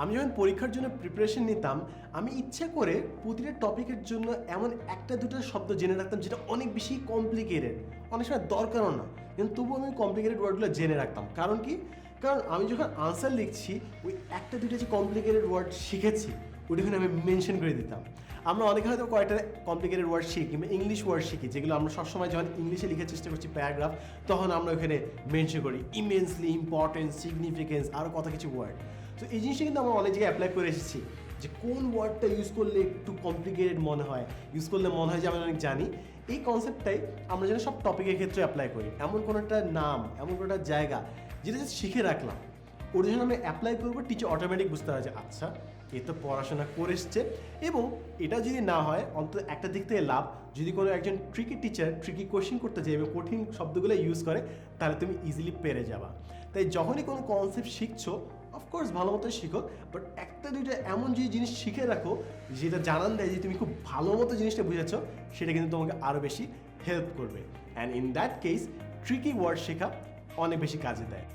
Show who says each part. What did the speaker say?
Speaker 1: আমি যখন পরীক্ষার জন্য প্রিপারেশন নিতাম, আমি ইচ্ছে করে প্রতিটা টপিকের জন্য এমন একটা দুটো শব্দ জেনে রাখতাম যেটা অনেক বেশি কমপ্লিকেটেড অনেক সময় দরকারও না। কিন্তু তবুও আমি কমপ্লিকেটেড ওয়ার্ডগুলো জেনে রাখতাম। কারণ কি? কারণ আমি যখন আনসার লিখছি, ওই একটা দুটো যে কমপ্লিকেটেড ওয়ার্ড শিখেছি ওটা আমি মেনশন করে দিতাম। আমরা অনেকে হয়তো কয়েকটা কমপ্লিকেটেড ওয়ার্ড শিখি কিংবা ইংলিশ ওয়ার্ড শিখি, যেগুলো আমরা সবসময় যখন ইংলিশে লিখার চেষ্টা করছি প্যারাগ্রাফ তখন আমরা ওখানে মেনশন করি ইমেন্সলি ইম্পর্টেন্স সিগনিফিকেন্স আরও কত কিছু ওয়ার্ড তো এই জিনিসটা কিন্তু আমরা অনেক জায়গায় অ্যাপ্লাই করে এসেছি, যে কোন ওয়ার্ডটা ইউজ করলে একটু কমপ্লিকেটেড মনে হয় ইউজ করলে মনে হয় যে আমি অনেক জানি। এই কনসেপ্টটাই আমরা যেন সব টপিকের ক্ষেত্রে অ্যাপ্লাই করি। এমন কোনো একটা নাম, এমন কোনো একটা জায়গা, যেটা শিখে রাখলাম। ওটা যখন আমি অ্যাপ্লাই করব টিচার অটোমেটিক বুঝতে হয় যে আচ্ছা এ তো পড়াশোনা করে এসছে। এবং এটা যদি না হয়, অন্তত একটা দিক থেকে লাভ, যদি কোনো একজন ট্রিকি টিচার ট্রিকি কোশ্চেন করতে চাই এবং কঠিন শব্দগুলো ইউজ করে, তাহলে তুমি ইজিলি পেরে যাবা। তাই যখনই কোনো কনসেপ্ট শিখছো অফকোর্স ভালো মতো শিখো বাট একটা, দুইটা এমন যে জিনিস শিখে রাখো, যেটা জানান দেয় যে, তুমি খুব ভালো মতো জিনিসটা বুঝেছ, সেটা কিন্তু তোমাকে আরও বেশি হেল্প করবে। And in that case tricky word শেখা অনেক বেশি কাজে দেয়।